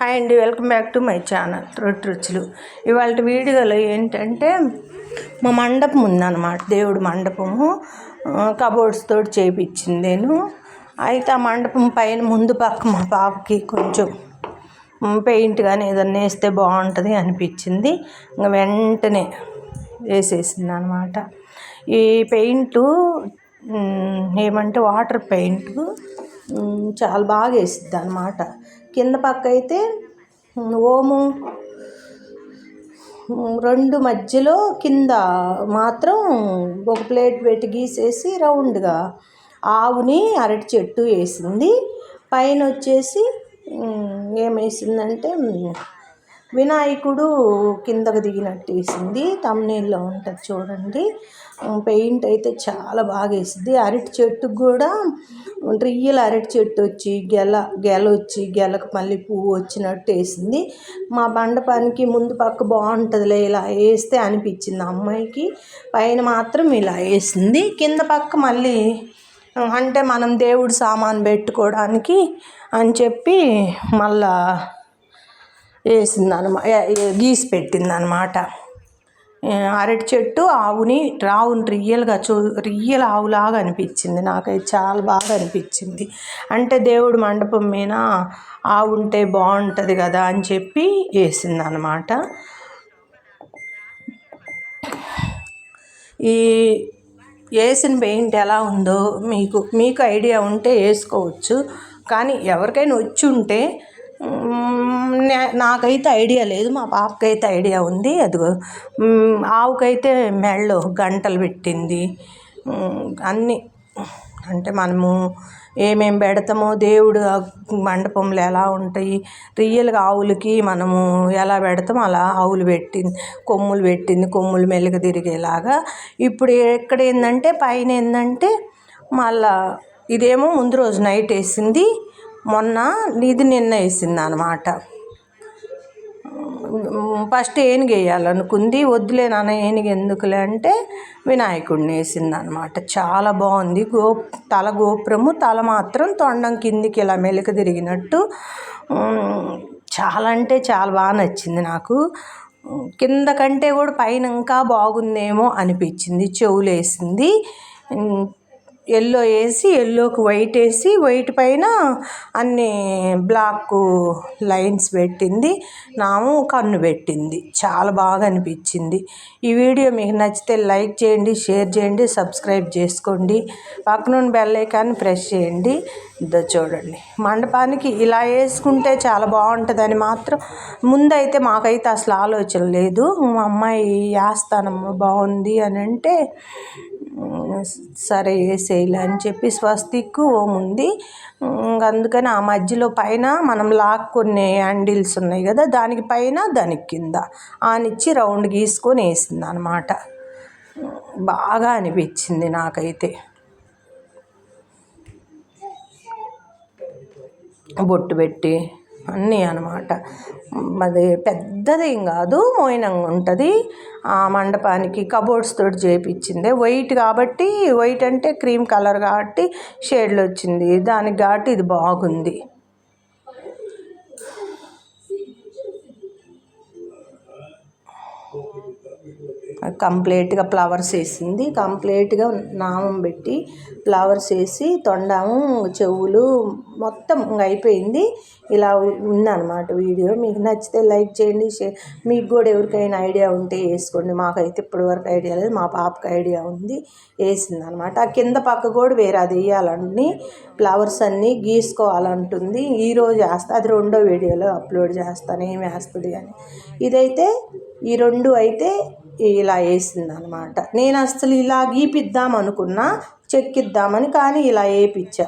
Hi అండి welcome back to my channel రొట్టె రుచులు. ఇవాళ వీడియోలో ఏంటంటే మా మండపం ఉందన్నమాట. దేవుడు మండపము. కబోర్డ్స్ తోటి చేయించింది నేను. అయితే ఆ మండపం పైన ముందు పక్క మా పాపకి కొంచెం పెయింట్ కానీ ఏదన్నా వేస్తే బాగుంటుంది అనిపించింది. ఇంకా వెంటనే వేసేసింది అనమాట ఈ పెయింటు ఏమంటే వాటర్ పెయింట్ చాలా బాగా వేసిద్ది అనమాట కింద పక్క అయితే ఓము రెండు మధ్యలో కింద మాత్రం ఒక ప్లేట్ పెట్టి గీసేసి రౌండ్గా ఆవుని అరటి చెట్టు వేసింది. పైన వచ్చేసి ఏమేసిందంటే వినాయకుడు కిందకు దిగినట్టు వేసింది. తమ్నీళ్ళలో ఉంటుంది చూడండి. పెయింట్ అయితే చాలా బాగా వేసింది. అరటి చెట్టుకు కూడా రియల్ అరటి చెట్టు వచ్చి గెల గెల వచ్చి గెలకు మళ్ళీ పువ్వు వచ్చినట్టు వేసింది. మా మండపానికి ముందు పక్క బాగుంటుందిలే ఇలా వేస్తే అనిపించింది అమ్మాయికి. పైన మాత్రం ఇలా వేసింది. కింద పక్క మళ్ళీ అంటే మనం దేవుడు సామాన్ పెట్టుకోవడానికి అని చెప్పి మళ్ళా వేసిందనమాట గీసి పెట్టింది అనమాట అరటి చెట్టు ఆవుని రావుని రియల్గా చూ రియల్ ఆవులాగా అనిపించింది. నాకైతే చాలా బాగా అనిపించింది. అంటే దేవుడు మండపం మీద ఆవు ఉంటే బాగుంటుంది కదా అని చెప్పి వేసింది అనమాట ఈ వేసిన పెయింట్ ఎలా ఉందో మీకు మీకు ఐడియా ఉంటే వేసుకోవచ్చు. కానీ ఎవరికైనా వచ్చి ఉంటే నాకైతే ఐడియా లేదు మా పాపకైతే ఐడియా ఉంది అదిగో. ఆవుకైతే మెళ్ళు గంటలు పెట్టింది. అన్నీ. అంటే మనము ఏమేమి పెడతామో దేవుడు మండపంలో ఎలా ఉంటాయి రియల్గా ఆవులకి మనము ఎలా పెడతామో అలా ఆవులు పెట్టింది కొమ్ములు పెట్టింది కొమ్ములు మెలుగు తిరిగేలాగా. ఇప్పుడు ఎక్కడ ఏంటంటే పైన ఏంటంటే మళ్ళా ఇదేమో ముందు రోజు నైట్ వేసింది మొన్న ఇది నిర్ణయిస్తుంది అనమాట ఫస్ట్ ఏనుగు వేయాలనుకుంది. వద్దులే నాన్న ఏనుగు ఎందుకులే అంటే వినాయకుడిని వేసింది అనమాట చాలా బాగుంది. గో తల గోపురము తల మాత్రం తొండం కిందికి ఇలా మెలిక తిరిగినట్టు చాలా అంటే చాలా బాగా నచ్చింది నాకు. కింద కంటే కూడా పైన ఇంకా బాగుందేమో అనిపించింది. చెవులు వేసింది ఎల్లో వేసి ఎల్లోకి వైట్ వేసి వైట్ పైన అన్ని బ్లాక్ లైన్స్ పెట్టింది. నాము కన్ను పెట్టింది. చాలా బాగా అనిపించింది. ఈ వీడియో మీకు నచ్చితే లైక్ చేయండి షేర్ చేయండి సబ్స్క్రైబ్ చేసుకోండి. పక్కన బెల్ ఐకాన్ని ప్రెస్ చేయండి. ఇదో చూడండి. మండపానికి ఇలా వేసుకుంటే చాలా బాగుంటుందని మాత్రం ముందైతే మాకైతే అసలు ఆలోచన లేదు. మా అమ్మాయి వేస్తానమ్మ బాగుంది అని అంటే సరే వేసేయాలి అని చెప్పి స్వస్తిక్ ఓం ఉంది అందుకని ఆ మధ్యలో పైన మనం లాక్కునే హ్యాండిల్స్ ఉన్నాయి కదా దానికి పైన దానికి కింద ఆనిచ్చి రౌండ్ గీసుకొని వేసింది అనమాట బాగా అనిపించింది నాకైతే. బొట్టు పెట్టి అన్నీ అనమాట అది పెద్దదేం కాదు మోయినంగా ఉంటుంది. ఆ మండపానికి కబోర్డ్స్ తోటి చేయించింది వైట్ కాబట్టి వైట్ అంటే క్రీమ్ కలర్ కాబట్టి షేడ్లు వచ్చింది. దానికి కాబట్టి ఇది బాగుంది. కంప్లీట్గా ఫ్లవర్స్ వేసింది. కంప్లీట్గా నామం పెట్టి ఫ్లవర్స్ వేసి తొండము చెవులు మొత్తం అయిపోయింది. ఇలా ఉందన్నమాట వీడియో. మీకు నచ్చితే లైక్ చేయండి షేర్ మీకు కూడా ఎవరికైనా ఐడియా ఉంటే వేసుకోండి. మాకైతే ఇప్పటివరకు ఐడియా లేదు. మా పాపకి ఐడియా ఉంది. వేసింది అనమాట ఆ కింద పక్క కూడా వేరే అది వేయాలని ఫ్లవర్స్ అన్నీ గీసుకోవాలంటుంది. ఈరోజు వేస్తా. అది రెండో వీడియోలో అప్లోడ్ చేస్తాను. ఏమి వేస్తుంది అని. ఇదైతే ఈ రెండు అయితే ఇలా వేసింది అనమాట నేను అసలు ఇలా గీపిద్దాం అనుకున్నా చెక్కిద్దామని కానీ ఇలా వేయించా.